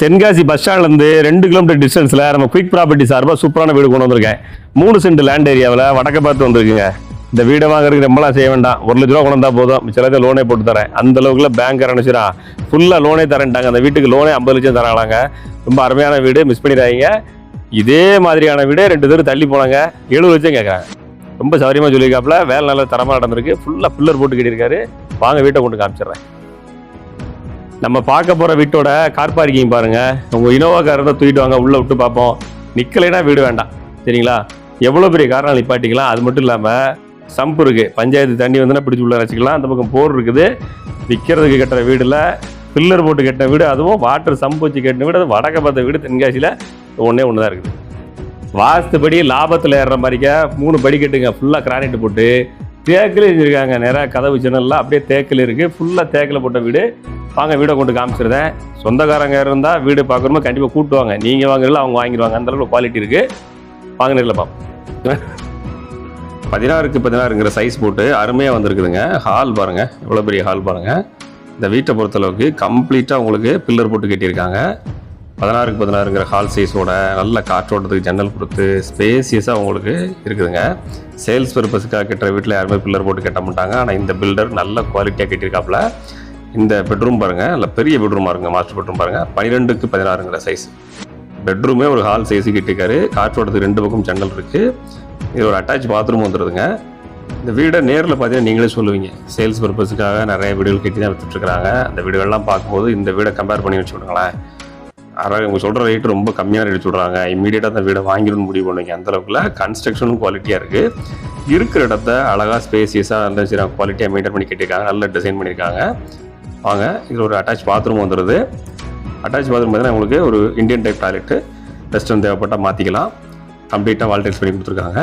Tenkasi bus ஸ்டாண்ட்லேருந்து ரெண்டு kilometre டிஸ்டன்ஸில் நம்ம குயிக் ப்ராப்பர்ட்டி சார்பாக சூப்பரான வீடு கொண்டு வந்திருக்கேன். மூணு சென்ட் லேண்ட் ஏரியாவில் வடக்க பார்த்து வந்திருக்குங்க. இந்த வீடை வாங்குறதுக்கு ரொம்பலாம் செய்ய வேண்டாம். ஒரு லட்ச ரூபா கொண்டு வந்தா போதும். மிச்சத்தை லோனே போட்டு தரேன். அந்த அளவுக்குள்ள பேங்க் நினைச்சிடா ஃபுல்லாக லோனே தரேன்ட்டாங்க. அந்த வீட்டுக்கு லோனே ஐம்பது லட்சம் தராங்களாங்க. ரொம்ப அருமையான வீடு. மிஸ் பண்ணிடாதீங்க. இதே மாதிரியான வீடே ரெண்டு பேரும் தள்ளி போனாங்க. எழுபது லட்சம் கேட்குறாங்க ரொம்ப சௌரியமாக சொல்லியிருக்காப்புல. வேலை நல்ல தரமாக நடந்திருக்கு. ஃபுல்லாக பில்லர் போட்டு கட்டியிருக்காரு. வாங்க வீட்டை கொண்டு காமிச்சிடுறேன். நம்ம பார்க்க போகிற வீட்டோட கார் பார்க்கிங் பாருங்கள் உங்கள் இனோவா கார் தான் தூக்கிட்டு வாங்க உள்ளே விட்டு பார்ப்போம். நிற்கலைன்னா வீடு வேண்டாம். சரிங்களா? எவ்வளோ பெரிய காரணம் நிப்பாட்டிக்கலாம். அது மட்டும் இல்லாமல் சம்ப் இருக்குது பஞ்சாயத்து தண்ணி வந்துன்னா பிடிச்சி உள்ள வச்சுக்கலாம். அந்த பக்கம் போர் இருக்குது. விற்கிறதுக்கு கட்டுற வீடில் பில்லர் போட்டு கட்டின வீடு அதுவும் வாட்டர் சம்ப் வச்சு கட்டின வீடு. அது வடக்க பார்த்த வீடு தென்காசியில் ஒன்றே ஒன்று தான் இருக்குது. வாஸ்துபடி லாபத்தில் ஏறுற மாதிரிக்கா மூணு படி கட்டுங்க. ஃபுல்லாக கிரானைட்டு போட்டு தேக்கில் செஞ்சுருக்காங்க நிறையா கதவு ஜன்னல்லாம் அப்படியே தேக்கில் இருக்குது ஃபுல்லாக தேக்கில் போட்ட வீடு. வாங்க வீடை கொண்டு காமிச்சிருந்தேன். சொந்தக்காரங்க இருந்தால் வீடு பார்க்கணுமோ கண்டிப்பாக கூட்டுவாங்க நீங்கள் வாங்குறதுல அவங்க வாங்கிடுவாங்க. அந்த அளவுக்கு குவாலிட்டி இருக்குது வாங்க நேரில் பார்ப்போம். பதினாறுக்கு பதினாறுங்கிற சைஸ் போட்டு அருமையாக வந்திருக்குதுங்க. ஹால் பாருங்கள் எவ்வளோ பெரிய ஹால் பாருங்கள் இந்த வீட்டை பொறுத்தளவுக்கு கம்ப்ளீட்டாக உங்களுக்கு பில்லர் போட்டு கட்டியிருக்காங்க. பதினாறுக்கு பதினாறுங்கிற ஹால் சைஸோட நல்ல காற்றோட்டத்துக்கு ஜன்னல் கொடுத்து ஸ்பேசியஸாக உங்களுக்கு இருக்குதுங்க. சேல்ஸ் பர்பஸுக்காக கட்டுற வீட்டில் யாருமே பில்லர் போட்டு கட்ட மாட்டாங்க. ஆனால் இந்த பில்டர் நல்ல குவாலிட்டியாக கட்டியிருக்காப்புல. இந்த பெட்ரூம் பாருங்கள் நல்ல பெரிய பெட்ரூமாக இருங்க மாஸ்டர் பெட்ரூம் பாருங்கள் பன்னிரெண்டுக்கு பதினாறுங்கிற சைஸ் பெட்ரூமே ஒரு ஹால் சைஸு கிட்டிருக்காரு காற்றோட்டத்துக்கு ரெண்டு பக்கம் ஜன்னல் இருக்குது இது ஒரு அட்டாச் பாத்ரூம் வந்துடுதுங்க இந்த வீடை நேரில் பார்த்தீங்கன்னா நீங்களே சொல்லுவீங்க. சேல்ஸ் பர்பஸுக்காக நிறைய வீடுகள் கட்டி தான் வித்துட்ருக்காங்க அந்த வீடுகள்லாம் பார்க்கும்போது இந்த வீடை கம்பேர் பண்ணி வச்சு விடுங்களேன் இவங்க சொல்கிற ரேட் ரொம்ப கம்மியாக ரேட் சொல்கிறாங்க இம்மீடியட்டாக அந்த வீடை வாங்கிடணும்னு முடிவு பண்ணுவீங்க அந்தளவுக்குல கன்ஸ்ட்ரக்ஷனும் குவாலிட்டியாக இருக்குது இருக்கிற இடத்த அழகாக ஸ்பேசியஸாக நல்ல சரி குவாலிட்டியாக மெயின்டைன் பண்ணி கேட்டிருக்காங்க நல்ல டிசைன் பண்ணியிருக்காங்க. வாங்க இதில் ஒரு அட்டாச் பாத்ரூம் வந்துடுது அட்டாச் பாத்ரூம் பார்த்தீங்கன்னா உங்களுக்கு ஒரு இந்தியன் டைப் டாய்லெட்டு வெஸ்டர்ன் தேவைப்பட்டால் மாற்றிக்கலாம் கம்ப்ளீட்டாக வால்டைல்ஸ் பண்ணி கொடுத்துருக்காங்க.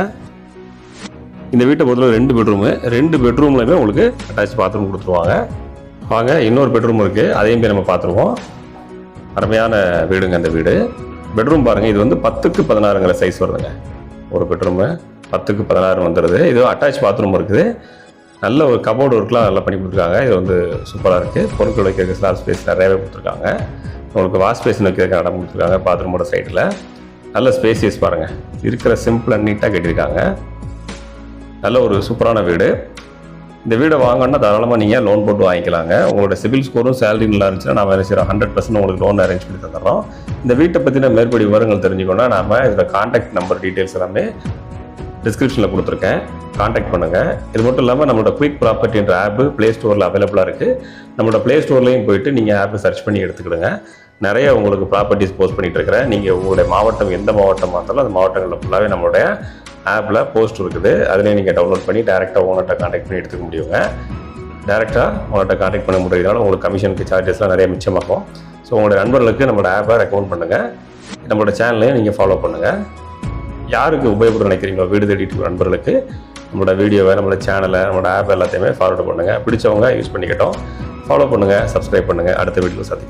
இந்த வீட்டை பொறுத்தவரை ரெண்டு பெட்ரூமு ரெண்டு பெட்ரூம்லையுமே உங்களுக்கு அட்டாச் பாத்ரூம் கொடுத்துருவாங்க. வாங்க இன்னொரு பெட்ரூம் இருக்குது அதையும் போய் நம்ம பார்த்துருவோம். அருமையான வீடுங்க அந்த வீடு. பெட்ரூம் பாருங்கள் இது வந்து பத்துக்கு பதினாறுங்கிற சைஸ் வருதுங்க. ஒரு பெட்ரூமு பத்துக்கு பதினாறு வந்துடுது இது அட்டாச் பாத்ரூம் இருக்குது. நல்ல ஒரு கபோர்டு ஒர்க்லாம் நல்லா பண்ணி கொடுத்துருக்காங்க. இது வந்து சூப்பராக இருக்குது பொருட்கள் வைக்கிறதுக்கு ஸ்லாப் ஸ்பேஸ் நிறையவே கொடுத்துருக்காங்க. உங்களுக்கு வாஷ் பேஷன் வைக்கிறதுக்கு இடம் கொடுத்துருக்காங்க பாத்ரூமோட சைடில் நல்ல ஸ்பேசியஸ் பாருங்கள் இருக்கிற சிம்பிள் அண்ட் நீட்டாக கட்டியிருக்காங்க. நல்ல ஒரு சூப்பரான வீடு. இந்த வீடை வாங்கினா தாராளமாக நீங்கள் லோன் போட்டு வாங்கிக்கலாங்க. உங்களோட சிபில் ஸ்கோரும் சேலரி நல்லா இருந்துச்சுன்னா நான் வேலை செய்கிறோம் ஹண்ட்ரட் பர்சன்ட் உங்களுக்கு லோன் அரேஞ்ச் பண்ணி தந்துடுறோம். இந்த வீட்டை பற்றின மேற்படி விவரங்கள் தெரிஞ்சுக்கணும்னா நாம் இதில் காண்டாக்ட் நம்பர் டீட்டெயில்ஸ் எல்லாமே டிஸ்கிரிப்ஷனில் கொடுத்துருக்கேன். காண்டாக்ட் பண்ணுங்கள் இது மட்டும் இல்லாமல் நம்மளோட குயிக் ப்ராப்பர்ட்டின்ற ஆப்பு ப்ளே ஸ்டோரில் அவைலபிளாக இருக்குது நம்மளோட ப்ளே ஸ்டோர்லேயும் போயிட்டு நீங்கள் ஆப்பை சர்ச் பண்ணி எடுத்துக்கிடுங்க. நிறைய உங்களுக்கு ப்ராப்பர்ட்டிஸ் போஸ்ட் பண்ணிட்டு இருக்கிறேன். நீங்கள் உங்களுடைய மாவட்டம் எந்த மாவட்டமாக இருந்தாலும் அந்த மாவட்டங்களில் ஃபுல்லாகவே நம்மளுடைய ஆப்பில் போஸ்ட் இருக்குது. அதிலே நீங்கள் டவுன்லோட் பண்ணி டேரெக்டாக ஓனர்கிட்ட காண்டாக்ட் பண்ணி எடுத்துக்க முடியுங்க. டேரெக்டாக உங்கள்கிட்ட காண்டாக்ட் பண்ண முடியறதுனால உங்களுக்கு கமிஷனுக்கு சார்ஜஸ்லாம் நிறைய மிச்சமாகும் ஸோ உங்களுடைய நண்பர்களுக்கு நம்மளோட ஆப்பை ரெக்கமெண்ட் பண்ணுங்கள் நம்மளோட சேனலையும் நீங்கள் ஃபாலோ பண்ணுங்கள் யாருக்கு உபயோகப்படும் நினைக்கிறீங்களோ வீடு தேடிட்டு நண்பர்களுக்கு நம்மளோட வீடியோவை நம்மளோட சேனலை நம்மளோட ஆப் எல்லாத்தையுமே ஃபார்வர்டு பண்ணுங்கள் பிடிச்சவங்க யூஸ் பண்ணிக்கிட்டோம். ஃபாலோ பண்ணுங்கள் சப்ஸ்கிரைப் பண்ணுங்கள் அடுத்த வீடியோவில் சந்திக்கிறேன்.